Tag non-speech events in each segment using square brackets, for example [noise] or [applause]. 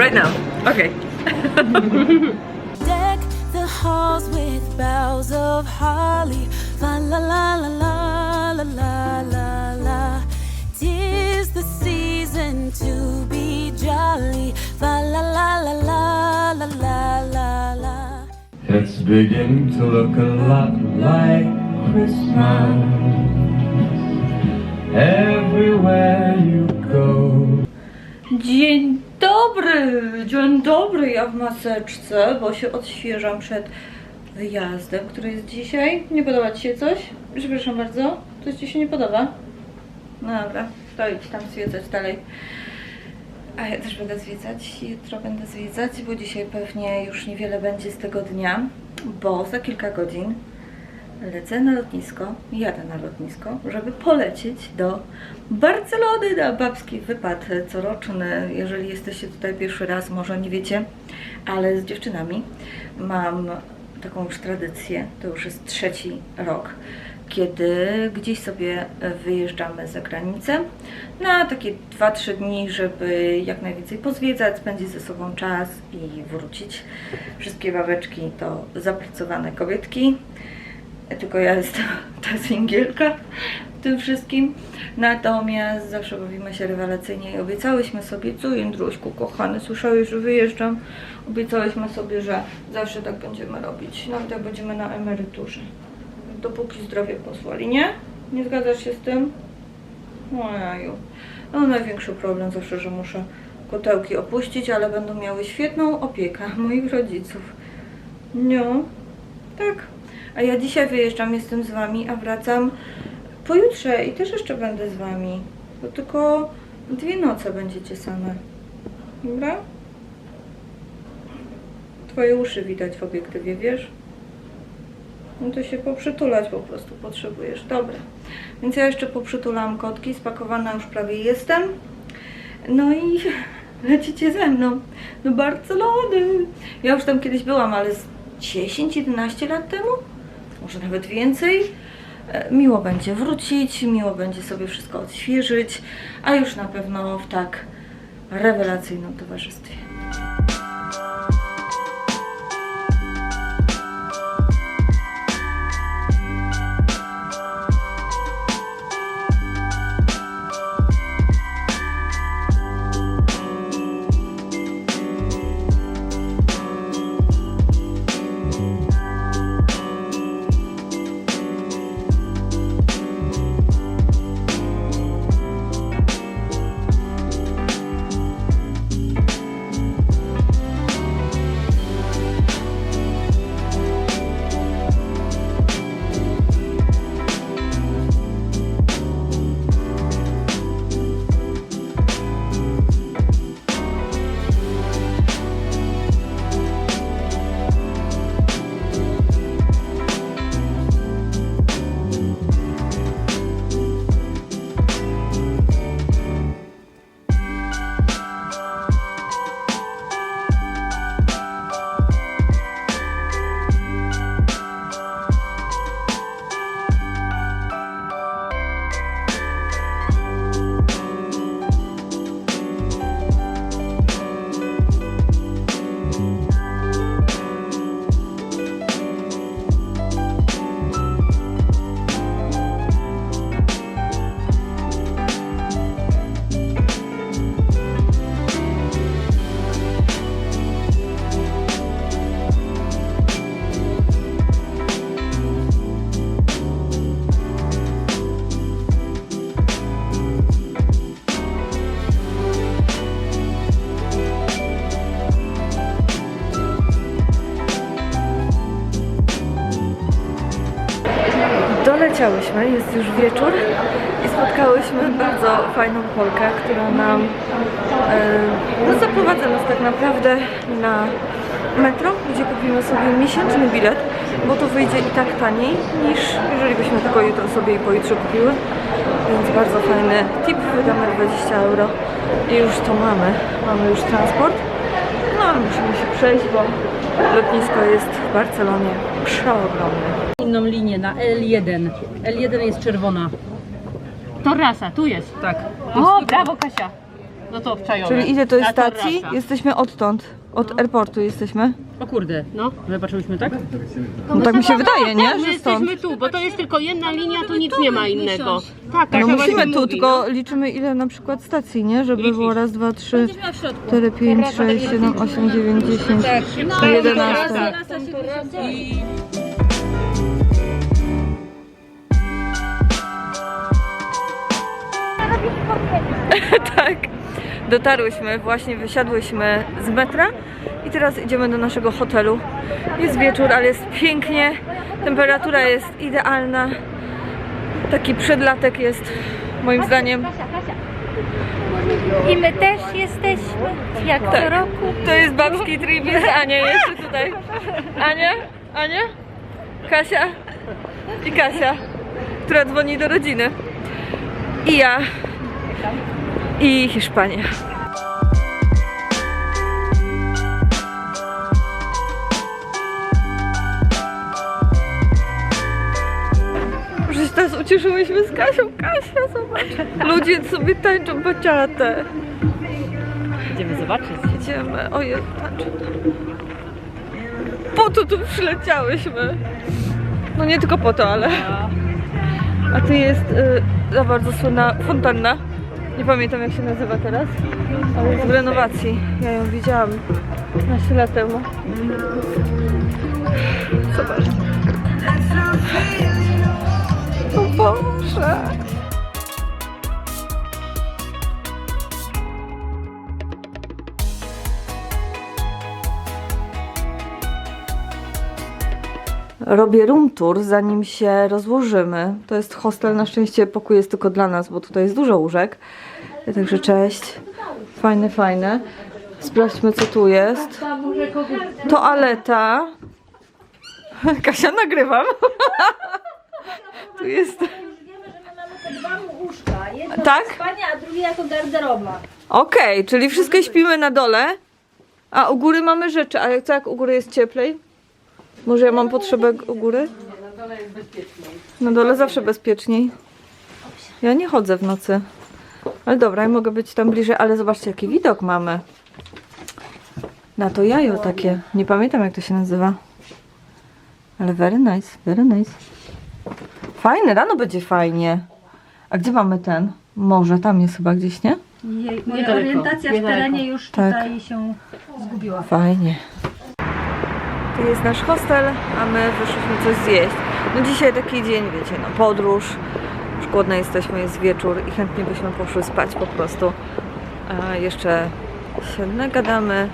Right now. Okay. Deck the halls with boughs of holly. La la la la la la la la la. Tis the season to be jolly. La la la la la la la la la. It's beginning to look a lot like Christmas everywhere you go. Dzień dobry, dzień dobry, ja w maseczce, bo się odświeżam przed wyjazdem, który jest dzisiaj. Nie podoba Ci się coś? Przepraszam bardzo, coś Ci się nie podoba? No dobra, to idź tam zwiedzać dalej. A ja też będę zwiedzać, jutro będę zwiedzać, bo dzisiaj pewnie już niewiele będzie z tego dnia, bo za kilka godzin lecę na lotnisko, jadę na lotnisko, żeby polecieć do Barcelony na babski wypad coroczny. Jeżeli jesteście tutaj pierwszy raz, może nie wiecie, ale z dziewczynami mam taką już tradycję, to już jest trzeci rok, kiedy gdzieś sobie wyjeżdżamy za granicę na takie 2-3 dni, żeby jak najwięcej pozwiedzać, spędzić ze sobą czas i wrócić. Wszystkie babeczki to zapracowane kobietki, tylko ja jestem [laughs] ta singielka w tym wszystkim. Natomiast zawsze bawimy się rewelacyjnie i obiecałyśmy sobie, co Jędruśku kochany, słyszałeś, że wyjeżdżam. Obiecałyśmy sobie, że zawsze tak będziemy robić, nawet jak będziemy na emeryturze. Dopóki zdrowie pozwoli, nie? Nie zgadzasz się z tym? Ojeju. No największy problem zawsze, że muszę kotełki opuścić, ale będą miały świetną opiekę moich rodziców. No, tak. A ja dzisiaj wyjeżdżam, jestem z wami, a wracam pojutrze i też jeszcze będę z wami. Bo tylko dwie noce będziecie same. Dobra? Twoje uszy widać w obiektywie, wiesz? No to się poprzytulać po prostu potrzebujesz. Dobra. Więc ja jeszcze poprzytulam kotki, spakowana już prawie jestem. No i [laughs] lecicie ze mną do Barcelony. Ja już tam kiedyś byłam, ale z 10-11 lat temu, może nawet więcej. E, Miło będzie wrócić, miło będzie sobie wszystko odświeżyć, a już na pewno w tak rewelacyjnym towarzystwie. Jest już wieczór i spotkałyśmy bardzo fajną Polkę, która nam e, no, zaprowadza nas tak naprawdę na metro, gdzie kupimy sobie miesięczny bilet, bo to wyjdzie i tak taniej niż jeżeli byśmy tylko jutro sobie i pojutrze kupiły. Więc bardzo fajny tip, wydamy 20 euro i już to mamy. Mamy już transport. No musimy się przejść, bo lotnisko jest w Barcelonie przeogromne. inną linię na L1. L1 jest czerwona. To rasa, tu jest. Tak. O, brawo Kasia. No to obczajowe. Czyli ile to jest stacji? rasa. Jesteśmy odtąd. Od airportu jesteśmy. O kurde, No. zobaczyłyśmy tak? No tak mi się wydaje, nie? My Że stąd. jesteśmy tu, bo to jest tylko jedna linia, tu nic nie ma innego. Tak, No musimy właśnie tu, mówi, tylko liczymy ile na przykład stacji, nie? Żeby było raz, dwa, trzy, cztery, pięć, sześć, siedem, osiem, dziewięć, dziesięć, no. jedenaście. [laughs] tak, dotarłyśmy, właśnie wysiadłyśmy z metra i teraz idziemy do naszego hotelu. Jest wieczór, ale jest pięknie, temperatura jest idealna. Taki przedlatek jest moim zdaniem. I my też jesteśmy, jak co Tak. roku. To jest babski trip, jest Ania jeszcze tutaj. Ania? Ania? Kasia? I Kasia, która dzwoni do rodziny. I ja. I Hiszpania. Że się teraz ucieszyłyśmy z Kasią. Kasia, zobacz. Ludzie sobie tańczą baciatę. Idziemy zobaczyć. Idziemy. Ojej, patrz. Po to tu przyleciałyśmy. No nie tylko po to, ale. A tu jest y, za bardzo słynna fontanna. Nie pamiętam jak się nazywa teraz, ale w renowacji. Ja ją widziałam 15 lat temu. Zobacz. O Boże. Robię room tour, zanim się rozłożymy. To jest hostel, na szczęście pokój jest tylko dla nas, bo tutaj jest dużo łóżek. Także cześć. Fajne, fajne. Sprawdźmy, co tu jest. Toaleta. [laughs] Kasia, nagrywam. Tu jest... Tak? Spania, a drugie jako garderoba. Okej, czyli wszystkie śpimy na dole, a u góry mamy rzeczy. A jak, co jak u góry jest cieplej? Może ja mam potrzebę u góry? Na dole zawsze bezpieczniej. Ja nie chodzę w nocy. Ale dobra, ja mogę być tam bliżej, ale zobaczcie jaki widok mamy. Na to jajo takie. Nie pamiętam jak to się nazywa. Ale very nice, very nice. Fajne, rano będzie fajnie. A gdzie mamy ten? Może tam jest chyba gdzieś, nie? Jej, moja Niedaleko, orientacja w niedaleko. terenie już Tak. tutaj się zgubiła. Fajnie. Tu jest nasz hostel, a my wyszliśmy coś zjeść. No dzisiaj taki dzień, wiecie, no podróż. Już głodne jesteśmy, jest wieczór i chętnie byśmy poszły spać po prostu. A jeszcze się nagadamy.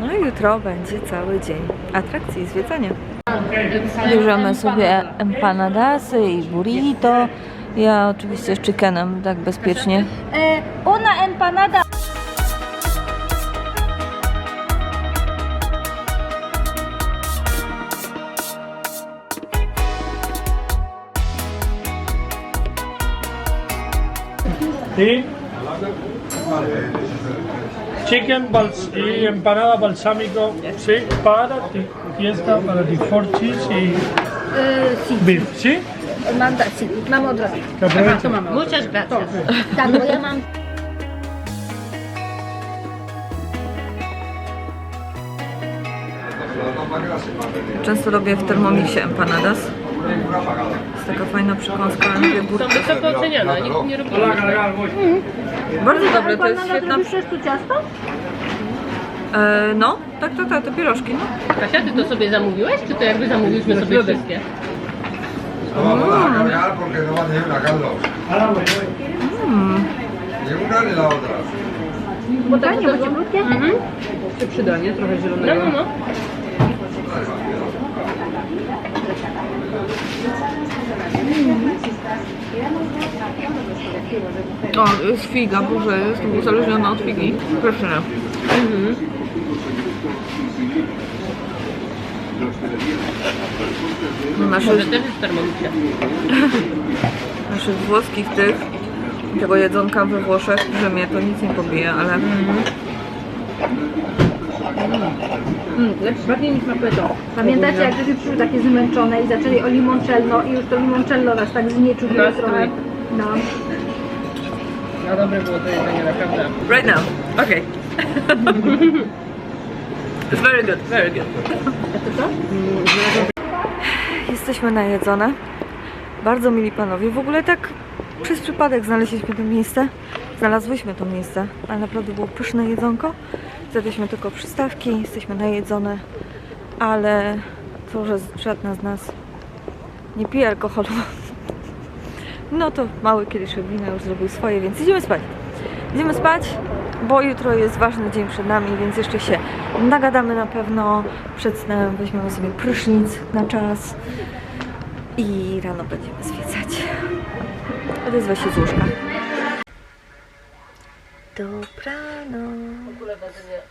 No i jutro będzie cały dzień atrakcji i zwiedzania. Bierzemy sobie empanadasy i burrito. Ja oczywiście z chickenem, tak bezpiecznie. E, una empanada. Y chicken bals y empanada balsámico sí para ti fiesta para ti four cheese y beef sí tak, sí, mam razu. que aprovecha. Muchas gracias. Tak, bo ja mam Często robię w Thermomixie empanadas. Jest taka fajna przekąska, ale lubię Są górkę. wysoko oceniane, nikt nie robi. Bardzo dobre, to jest świetna... Robisz tu ciasto? E, no, tak, tak, tak, te pierożki, no. Kasia, ty to sobie zamówiłeś, czy to jakby zamówiliśmy sobie wszystkie? No vamos a cambiar porque no va a tener una Carlos. Ni una ni la otra. Bo tak, nie będzie brudkie? Się przyda, nie? Trochę No, zielonego. no, no. O, jest figa, boże, jestem uzależniona od figi. Proszę. Mhm. Nasze, Może też naszych włoskich tych, tego jedzonka we Włoszech, w Rzymie, to nic nie pobije, ale Mm, lepszy, bardziej niż na to. Pamiętacie, jak żeśmy przyszły takie zmęczone i zaczęli o limoncello i już to limoncello nas tak znieczuje Nastrój. trochę. No. A dobre było to jedzenie, naprawdę. Right now. Okay. It's very good, very good. Jesteśmy najedzone. Bardzo mili panowie. W ogóle tak przez przypadek znaleźliśmy to miejsce. Znalazłyśmy to miejsce, ale naprawdę było pyszne jedzonko. Zjadliśmy tylko przystawki, jesteśmy najedzone, ale to, że żadna z nas nie pije alkoholu, [laughs] no to mały kieliszek wina już zrobił swoje, więc idziemy spać. Idziemy spać, bo jutro jest ważny dzień przed nami, więc jeszcze się nagadamy na pewno. Przed snem weźmiemy sobie prysznic na czas i rano będziemy zwiedzać. Odezwę się z łóżka. Dobranoc. 就把这